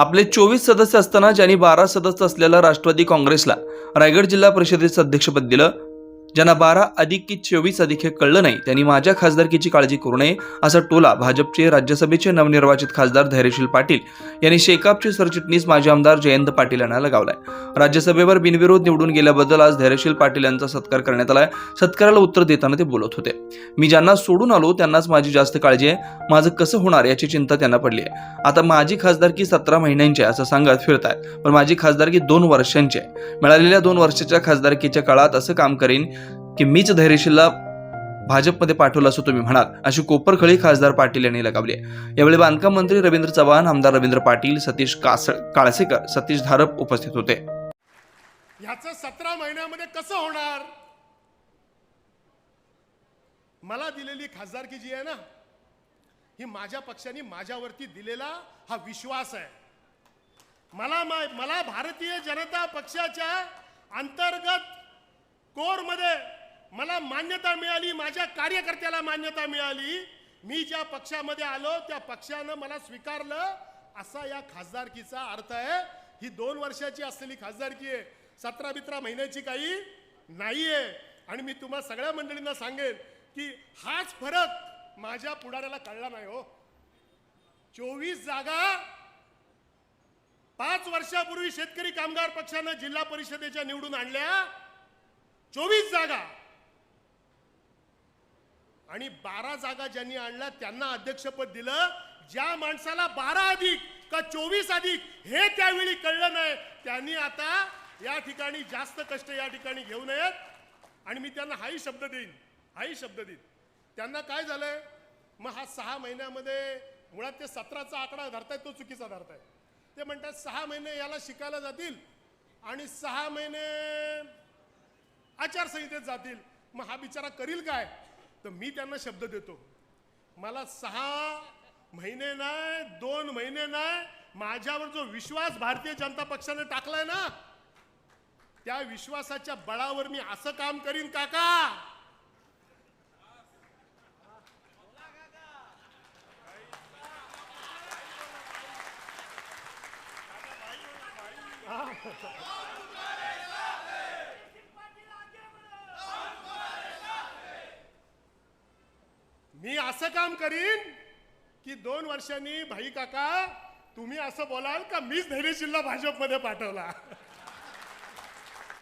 आपले चोवीस सदस्य असताना ज्यांनी बारा सदस्य असलेल्या राष्ट्रवादी काँग्रेसला रायगड जिल्हा परिषदेचं अध्यक्षपद दिलं ज्यांना बारा अधिक की चोवीस अधिक हे कळलं नाही त्यांनी माझ्या खासदारकीची काळजी करू नये असा टोला भाजपचे राज्यसभेचे नवनिर्वाचित खासदार धैर्यशील पाटील यांनी शेकापचे सरचिटणीस माजी आमदार जयंत पाटील यांना लगावलाय. राज्यसभेवर बिनविरोध निवडून गेल्याबद्दल आज धैर्यशील पाटील यांचा सत्कार करण्यात आलाय. सत्काराला उत्तर देताना ते बोलत होते. मी ज्यांना सोडून आलो त्यांनाच माझी जास्त काळजी आहे. माझं कसं होणार याची चिंता त्यांना पडली आहे. आता माझी खासदारकी सतरा महिन्यांची आहे असं सांगत फिरतायत पण माझी खासदारकी दोन वर्षांची आहे. मिळालेल्या दोन वर्षाच्या खासदारकीच्या काळात असं काम करीन की मीच धैर्यशीलला भाजपमध्ये पाठवलं असं तुम्ही म्हणाल अशी कोपरखळी खासदार पाटील यांनी लगावली आहे. यावेळी बांधकाम मंत्री रवींद्र चव्हाण आमदार रवींद्र पाटील सतीश कासळ काळसेकर सतीश धारप उपस्थित होते. ह्याचं सतरा महिन्यामध्ये कसं होणार? मला दिलेली खासदारकी जी आहे ना ही माझ्या पक्षाने माझ्यावरती दिलेला हा विश्वास आहे. मला मला भारतीय जनता पक्षाच्या अंतर्गत कोरमध्ये मला मान्यता मिळाली माझ्या कार्यकर्त्याला मान्यता मिळाली. मी ज्या पक्षामध्ये आलो त्या पक्षानं मला स्वीकारलं. असा या खासदारकीचा अर्थ आहे. ही दोन वर्षाची असलेली खासदारकी आहे. सतरा बितरा महिन्याची काही नाहीये. आणि मी तुम्हा सगळ्या मंडळींना सांगेन की हाच फरक माझ्या पुढाऱ्याला कळला नाही हो. चोवीस जागा पाच वर्षापूर्वी शेतकरी कामगार पक्षानं जिल्हा परिषदेच्या निवडून आणल्या. चोवीस जागा. आणि बारा जागा ज्यांनी आणल्या त्यांना अध्यक्षपद दिलं. ज्या माणसाला बारा अधिक का चोवीस अधिक हे त्यावेळी कळलं नाही त्यांनी आता या ठिकाणी जास्त कष्ट या ठिकाणी घेऊ नयेत. आणि मी त्यांना हाही शब्द देईन हाही शब्द देईन. त्यांना काय झालंय? मग हा सहा महिन्यामध्ये मुळात ते सतराचा आकडा धरतायत तो चुकीचा धरताय ते म्हणतात सहा महिने याला शिकायला जातील आणि सहा महिने आचारसंहितेत जातील. मग हा बिचारा करील काय? तर मी त्यांना शब्द देतो. मला सहा महिने नाही दोन महिने नाही माझ्यावर जो विश्वास भारतीय जनता पक्षाने टाकलाय ना त्या विश्वासाच्या बळावर मी असं काम करीन काका. मी असं काम करीन की दोन वर्षांनी भाई काका तुम्ही असं बोलाल का मीच धैर्यशीलला भाजपमध्ये पाठवला?